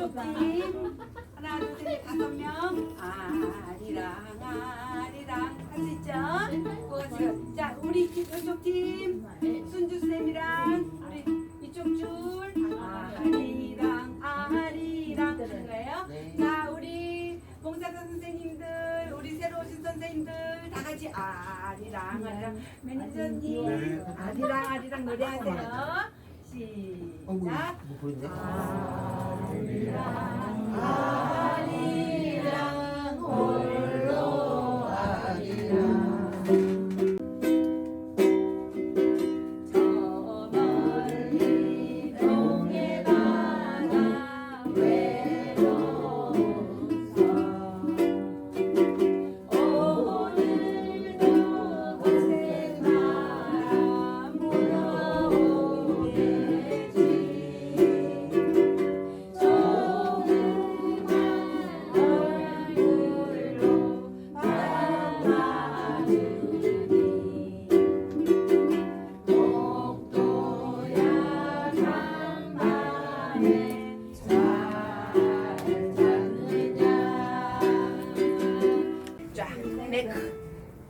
이쪽 팀 하나 둘셋 다섯 명 아리랑 아리랑 할 수 있죠? 그거 자 우리 팀 이쪽 팀 순주 쌤이랑 우리 이쪽 줄 아리랑 아리랑 하는 거예요. 자 우리 봉사자 선생님들 우리 새로 오신 선생님들 다 같이 아리랑 아리랑 매니저님 아리랑 아리랑 노래하세요. 시작. 아리랑 아리랑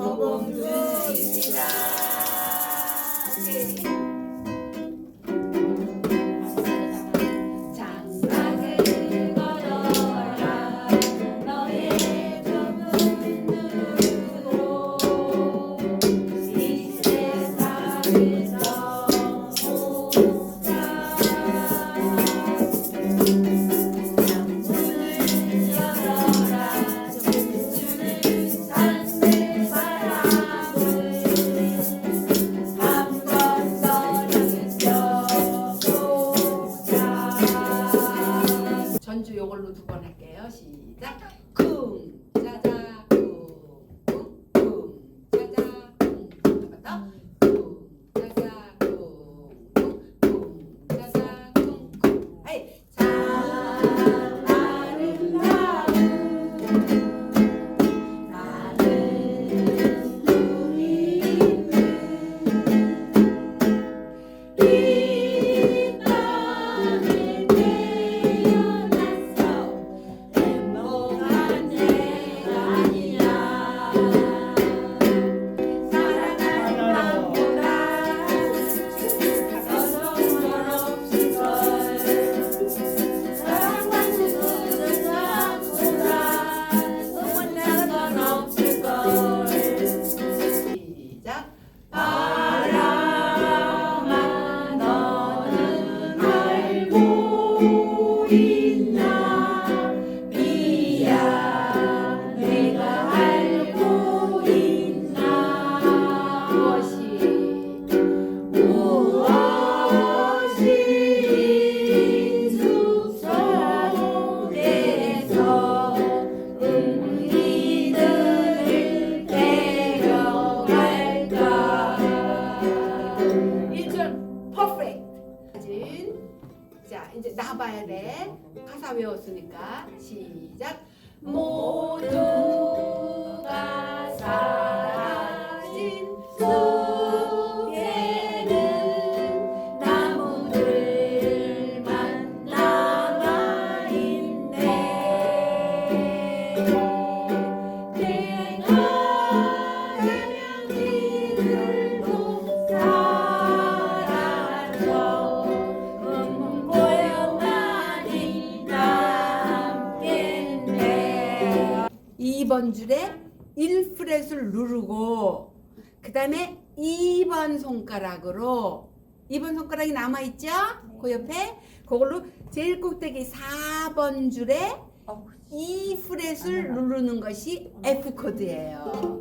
더봉주입니다. 이제 나봐야 돼. 가사 외웠으니까 시작. 모두가 사 2번 줄에 1프렛을 누르고 그 다음에 2번 손가락으로 2번 손가락이 남아있죠? 그 옆에? 그걸로 제일 꼭대기 4번 줄에 2프렛을 누르는 것이 F 코드예요